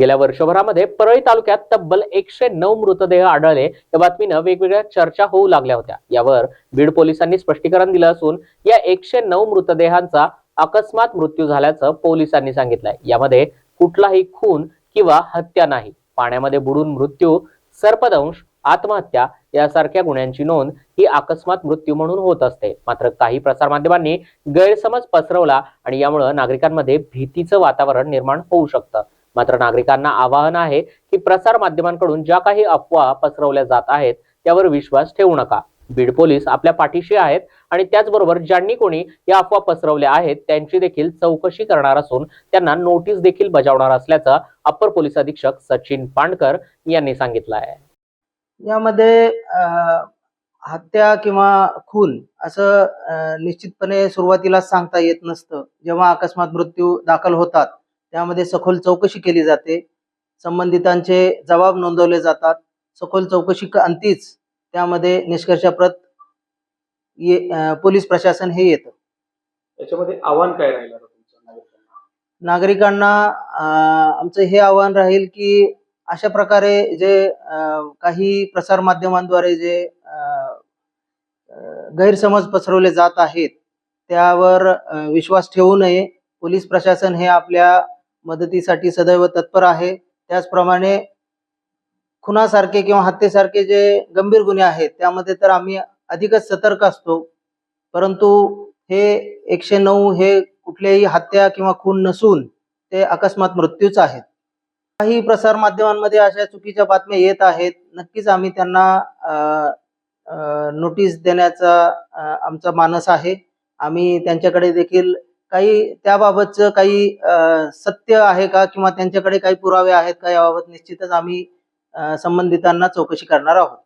गेल्या वर्षभरामध्ये परळी तालुक्यात तब्बल एकशे नऊ मृतदेह आढळले. या बातमीनं वेगवेगळ्या चर्चा होऊ लागल्या होत्या. यावर बीड पोलिसांनी स्पष्टीकरण दिलं असून या एकशे नऊ मृतदेहांचा अकस्मात मृत्यू झाल्याचं पोलिसांनी सांगितलंय. यामध्ये कुठलाही खून किंवा हत्या नाही. पाण्यामध्ये बुडून मृत्यू सर्पदंश आत्महत्या यासारख्या गुन्ह्यांची नोंद ही अकस्मात मृत्यू म्हणून होत असते. मात्र काही प्रसारमाध्यमांनी गैरसमज पसरवला आणि यामुळं नागरिकांमध्ये भीतीचं वातावरण निर्माण होऊ शकतं. मात्र नागरिकांना आवाहन आहे की प्रसार माध्यमांकडून ज्या काही अफवा पसरवल्या जात आहेत त्यावर विश्वास ठेवू नका. बीड पोलीस आपल्या पाठीशी आहेत आणि त्याचबरोबर ज्यांनी कोणी या अफवा पसरवल्या आहेत त्यांची देखील चौकशी करणार असून त्यांना नोटीस देखील बजावणार असल्याचं अप्पर पोलीस अधीक्षक सचिन पांडकर यांनी सांगितलं आहे यामध्ये हत्या किंवा खून असं निश्चितपणे सुरुवातीला सांगता येत नसतं. जेव्हा अकस्मात मृत्यू दाखल होतात त्यामध्ये सखोल चौकशी केली जाते. संबंधितांचे जबाब नोंदवले जातात. सखोल चौकशी अंतीच त्यामध्ये निष्कर्षाप्रत ये पोलीस प्रशासन हे येतं. याच्यामध्ये आव्हान काय राहिलं? नागरिकांना आमचं हे आव्हान राहील की अशा प्रकारे जे काही प्रसार माध्यमांद्वारे जे गैरसमज पसरवले जात आहेत त्यावर विश्वास ठेवू नये. पोलीस प्रशासन हे आपल्या मदतीसाठी सदैव तत्पर आहे. त्याचप्रमाणे खुनासारखे किंवा हत्येसारखे जे गंभीर गुन्हे आहेत त्यामध्ये तर आम्ही अधिकच सतर्क असतो. परंतु हे एकशे नऊ हे कुठल्याही हत्या किंवा खून नसून ते अकस्मात मृत्यूच आहेत. काही प्रसार माध्यमांमध्ये अशा चुकीच्या बातम्या येत आहेत. नक्कीच आम्ही त्यांना नोटीस देण्याचा आमचा मानस आहे. आम्ही त्यांच्याकडे देखील काही त्याबाबतचं काही सत्य आहे का? किंवा त्यांच्याकडे काही पुरावे आहेत का? याबाबत निश्चितच आम्ही संबंधितांना चौकशी करणार आहोत.